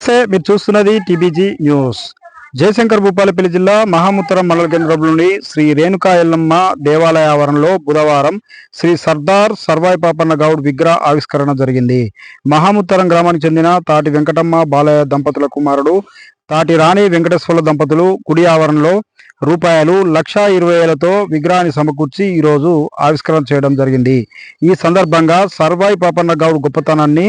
నమస్తే మీరు చూస్తున్నది టీబీజీ న్యూస్. జయశంకర్ భూపాలపల్లి జిల్లా మహాముత్తరం మండల కేంద్రంలోని శ్రీ రేణుకా ఎల్లమ్మ దేవాలయ ఆవరణలో బుధవారం శ్రీ సర్దార్ సర్వాయి పాపన్న గౌడ్ విగ్రహ ఆవిష్కరణ జరిగింది. మహాముత్తరం గ్రామానికి చెందిన తాటి వెంకటమ్మ బాలయ్య దంపతుల కుమారుడు తాటి రాణి వెంకటేశ్వర్ల దంపతులు కుడి ఆవరణలో రూపాయలు లక్షా ఇరవై వేలతో విగ్రహాన్ని సమకూర్చి ఈరోజు ఆవిష్కరణ చేయడం జరిగింది. ఈ సందర్భంగా సర్వాయి పాపన్న గౌడ్ గొప్పతనాన్ని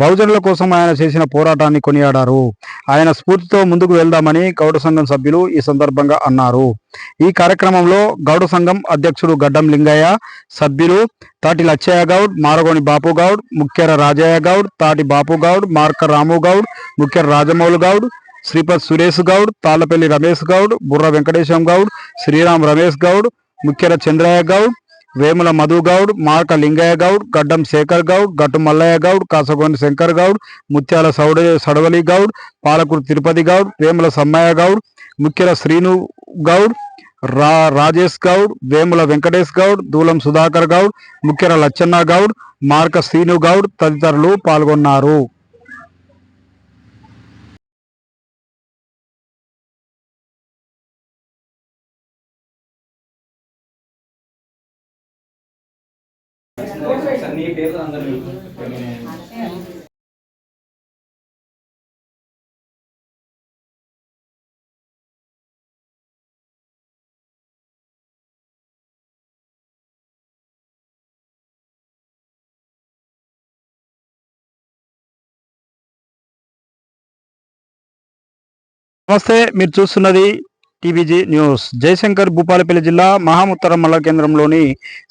బహుజనుల కోసం ఆయన చేసిన పోరాటాన్ని కొనియాడారు. ఆయన స్ఫూర్తితో ముందుకు వెళ్దామని గౌడ సంఘం సభ్యులు ఈ సందర్భంగా అన్నారు. ఈ కార్యక్రమంలో గౌడ సంఘం అధ్యక్షుడు గడ్డం లింగయ్య సభ్యులు తాటి లచ్చయ్య గౌడ్ మారగోని బాపు గౌడ్ ముఖ్యర రాజయ్య గౌడ్ తాటి బాపు గౌడ్ మార్క రాము గౌడ్ ముఖ్యర రాజమౌళి గౌడ్ శ్రీపద్ సురేష్ గౌడ్ తాళ్ళపల్లి రమేష్ గౌడ్ బుర్ర వెంకటేశం గౌడ్ శ్రీరామ్ రమేష్ గౌడ్ ముఖ్యర చంద్రయ్య గౌడ్ వేముల మధు గౌడ్ మార్క లింగయ్య గౌడ్ గడ్డం శేఖర్ గౌడ్ గట్టు మల్లయ్య గౌడ్ కాసగోని శంకర్ గౌడ్ ముత్యాల సౌడ సడవలి గౌడ్ పాలకూరు తిరుపతి గౌడ్ వేముల సమ్మయ్య గౌడ్ ముఖ్యర శ్రీను గౌడ్ రా రాజేష్ గౌడ్ వేముల వెంకటేష్ గౌడ్ దూలం సుధాకర్ గౌడ్ ముఖ్యర లచ్చన్న గౌడ్ మార్క శ్రీను గౌడ్ తదితరులు పాల్గొన్నారు. నమస్తే మీరు చూస్తున్నది టీవీజీ న్యూస్. జయశంకర్ భూపాలపల్లి జిల్లా మహాముత్తరం మండల కేంద్రంలోని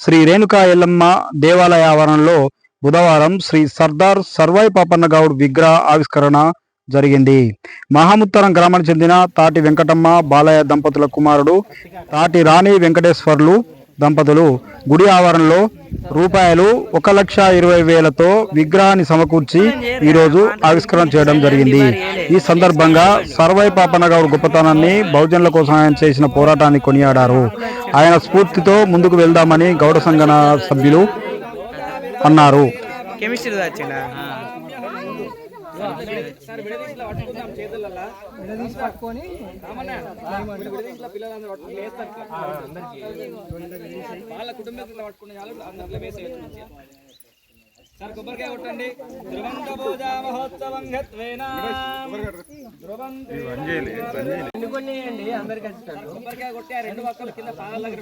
శ్రీ రేణుకా ఎల్లమ్మ దేవాలయ ఆవరణలో బుధవారం శ్రీ సర్దార్ సర్వాయి పాపన్న గౌడ్ విగ్రహ ఆవిష్కరణ జరిగింది. మహాముత్తరం గ్రామానికి చెందిన తాటి వెంకటమ్మ బాలయ్య దంపతుల కుమారుడు తాటి రాణి వెంకటేశ్వర్లు దంపతులు గుడి ఆవరణలో రూపాయలు ఒక లక్ష ఇరవై వేలతో విగ్రహాన్ని సమకూర్చి ఈరోజు ఆవిష్కరణ చేయడం జరిగింది. ఈ సందర్భంగా సర్వై పాపన్నగౌడ్ గొప్పతనాన్ని బహుజనుల కోసం ఆయన చేసిన పోరాటాన్ని కొనియాడారు. ఆయన స్ఫూర్తితో ముందుకు వెళ్దామని గౌడ సంఘన సభ్యులు అన్నారు. పట్టుకొని పిల్లలందరూ పట్టుకుని లేస్తారు వాళ్ళ కుటుంబీకులు పట్టుకునే అందరిలో వేసేయచ్చు మంచిగా సార్ కొబ్బరికాయ కొట్టండి. ధ్రువంత పూజా మహోత్సవం కొట్టి రెండు పక్కల కింద పాదాల దగ్గర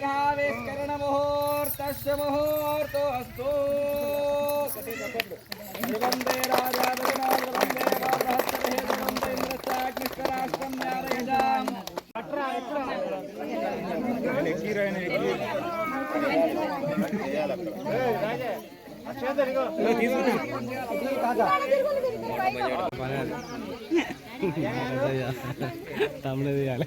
విగ్రహావిష్కరణ ముహూర్తస్య ముహూర్తో అస్తు వందే రాజాగ్నిష్టరాష్ట్రం న్యాలయజాం తమిళ తీయాలి.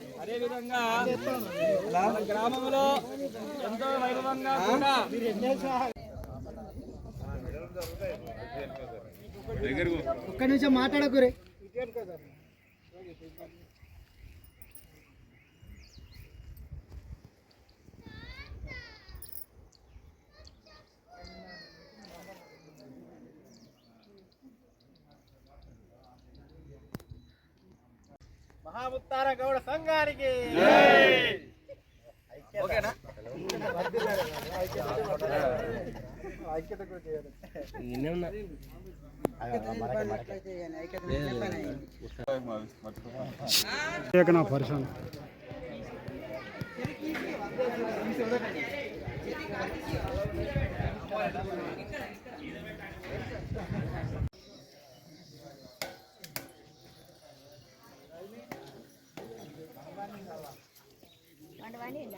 అదే విధంగా మన గ్రామంలో ఎంతో వైభవంగా కూడా ఒక్క నిమిషం మాట్లాడకురే. మహాముత్తార గౌడ సంఘానికి ఓకేనా വാനില്ല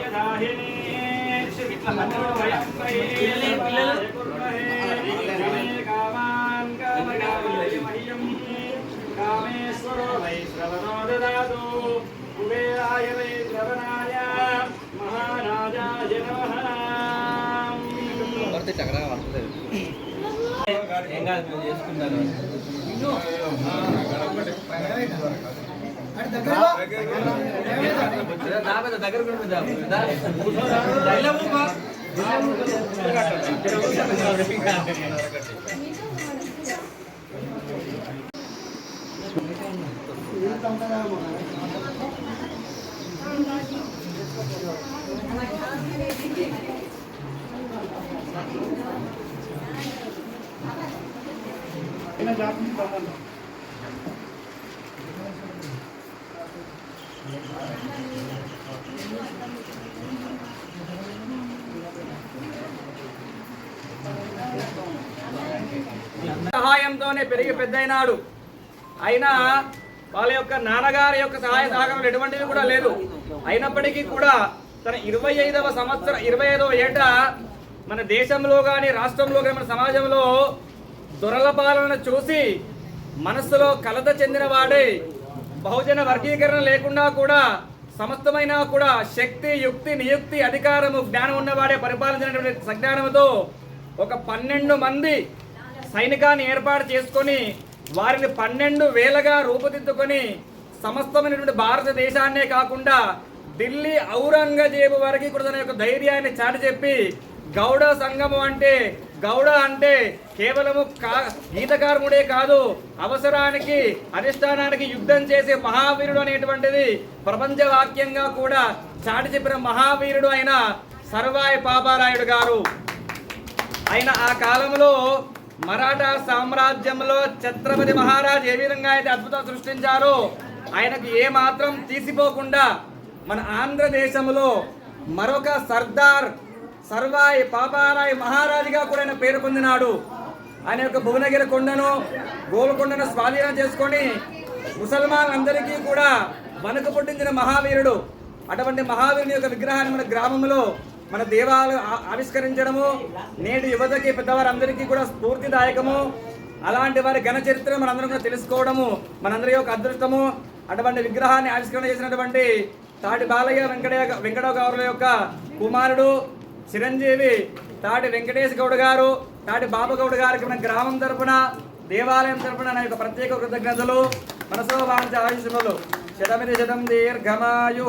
రాజాధిరాజాయ హృదయదాహినే కామాన్ కామకామాయ మహ్యం కామేశ్వరో వై శ్రవణో దదాతు కుబేరాయ వై శ్రవణాయ మహారాజాయ నమః సహాయంతోనే పెరిగి పెద్దయినాడు. అయినా వాళ్ళ యొక్క నాన్నగారి యొక్క సహాయ సహకారాలు ఎటువంటివి కూడా లేదు. అయినప్పటికీ కూడా తన ఇరవై ఐదవ సంవత్సరం ఇరవై ఐదవ ఏట మన దేశంలో కానీ రాష్ట్రంలో కానీ మన సమాజంలో దొరల పాలన చూసి మనస్సులో కలత చెందిన వాడే బహుజన వర్గీకరణ లేకుండా కూడా సమస్తమైన కూడా శక్తి యుక్తి నియుక్తి అధికారము జ్ఞానం ఉన్నవాడే పరిపాలించినటువంటి సజ్ఞానంతో ఒక పన్నెండు మంది సైనికాన్ని ఏర్పాటు చేసుకొని వారిని పన్నెండు వేలగా రూపుదిద్దుకొని సమస్తమైనటువంటి భారతదేశాన్నే కాకుండా ఢిల్లీ ఔరంగజేబు వరకు కూడా తన యొక్క ధైర్యాన్ని చాటి చెప్పి గౌడ సంఘము అంటే గౌడ అంటే కేవలము కా గీతకారముడే కాదు అవసరానికి అధిష్టానానికి యుద్ధం చేసే మహావీరుడు అనేటువంటిది ప్రపంచ వాక్యంగా కూడా చాటి చెప్పిన మహావీరుడు అయిన సర్వాయి పాపారాయుడు గారు. ఆయన ఆ కాలంలో మరాఠా సామ్రాజ్యంలో ఛత్రపతి మహారాజ్ ఏ విధంగా అయితే అద్భుతం సృష్టించారో ఆయనకు ఏ మాత్రం తీసిపోకుండా మన ఆంధ్రదేశంలో మరొక సర్దార్ సర్వాయి పాపారాయి మహారాజుగా కూడా ఆయన పేరు పొందినాడు. ఆయన యొక్క భువనగిరి కొండను గోల్కొండను స్వాధీనం చేసుకొని ముసల్మాన్ అందరికీ కూడా వనక పుట్టించిన మహావీరుడు. అటువంటి మహావీరుని యొక్క విగ్రహాన్ని మన గ్రామంలో మన దేవాలయం ఆవిష్కరించడము నేటి యువతకి పెద్దవారందరికీ కూడా స్ఫూర్తిదాయకము. అలాంటి వారి ఘన చరిత్ర మనందరం కూడా తెలుసుకోవడము మనందరి యొక్క అదృష్టము. అటువంటి విగ్రహాన్ని ఆవిష్కరణ చేసినటువంటి తాటి బాలయ్య వెంకటయ్య వెంకటరావు గౌరవ యొక్క కుమారుడు చిరంజీవి తాటి వెంకటేష్ గౌడ్ గారు తాటి బాబు గౌడ్ గారికి మన గ్రామం తరపున దేవాలయం తరపున నా యొక్క ప్రత్యేక కృతజ్ఞతలు. మనసో వాంచ ఆయుషములు. శతమిది శతం దీర్ఘమాయు.